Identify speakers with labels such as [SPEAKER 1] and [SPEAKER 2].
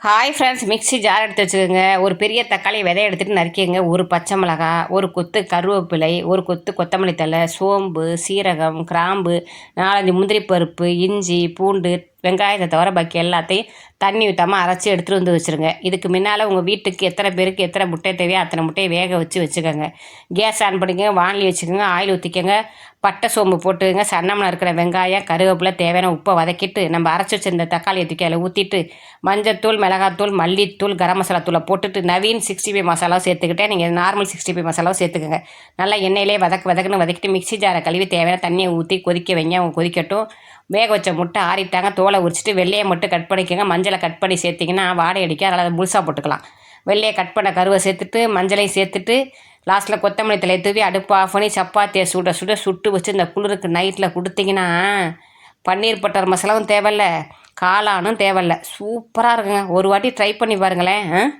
[SPEAKER 1] Hi friends mixie jar எடுத்து வச்சுக்கோங்க ஒரு பெரிய தக்காளி விதை எடுத்துகிட்டு நறுக்கிங்க ஒரு பச்சை மிளகா ஒரு கொத்து கருவேப்பிலை ஒரு கொத்து கொத்தமல்லி தழை சோம்பு சீரகம் கிராம்பு நாலஞ்சு முந்திரி பருப்பு இஞ்சி பூண்டு வெங்காயத்தை தவிர பாக்கி எல்லாத்தையும் தண்ணி ஊற்றாமல் அரைச்சி எடுத்துகிட்டு வந்து வச்சுருங்க. இதுக்கு முன்னால் உங்கள் வீட்டுக்கு எத்தனை பேருக்கு எத்தனை முட்டை தேவையோ அத்தனை முட்டையை வேக வச்சு வச்சுக்கோங்க. கேஸ் ஆன் பண்ணிக்கோங்க வானலி வச்சுக்கோங்க ஆயில் ஊற்றிக்கோங்க பட்டை சோம்பு போட்டுக்கோங்க சன்னமில் இருக்கிற வெங்காயம் கருவேப்பிலை தேவையான உப்பை வதக்கிட்டு நம்ம அரைச்சி வச்சிருந்த தக்காளியை தூக்கி அதில் ஊற்றிட்டு மஞ்சத்தூள் மிளகாத்தூள் மல்லித்தூள் கரம் மசாலா தூளை போட்டுட்டு நவீன் சிக்ஸ்டி ஃபைவ் மசாலாவும் சேர்த்துக்கிட்டே நீங்கள் நார்மல் சிக்ஸ்டி ஃபைவ் மசாலாவும் சேர்த்துக்கோங்க. நல்லா எண்ணெயிலே வதக்கு வதக்குன்னு வதக்கிட்டு மிக்ஸி ஜாரை கழுவி தேவையான தண்ணியை ஊற்றி கொதிக்க வைங்க. அவங்க கொதிக்கட்டும். வேக வச்ச முட்டை ஆறிட்டாங்க. தோலை உரிச்சிட்டு வெள்ளையை மட்டும் கட் பண்ணிக்கோங்க. மஞ்சளை கட் பண்ணி சேர்த்திங்கன்னா வாடை அடிக்க அதனால் அதை முழுசாக போட்டுக்கலாம். வெள்ளையை கட் பண்ண கருவை சேர்த்துட்டு மஞ்சளையும் சேர்த்துட்டு லாஸ்ட்டில் கொத்தமல்லி தலையை தூவி அடுப்பு ஆஃப் பண்ணி சப்பாத்தியை சுட சுட சுட்டு வச்சு இந்த குளிருக்கு நைட்டில் கொடுத்தீங்கன்னா பன்னீர் பட்டர் மசாலாவும் தேவையில்ல. காளானும் தேவையில்ல. சூப்பராக இருக்குங்க. ஒரு வாட்டி ட்ரை பண்ணி பாருங்களேன். ஆ?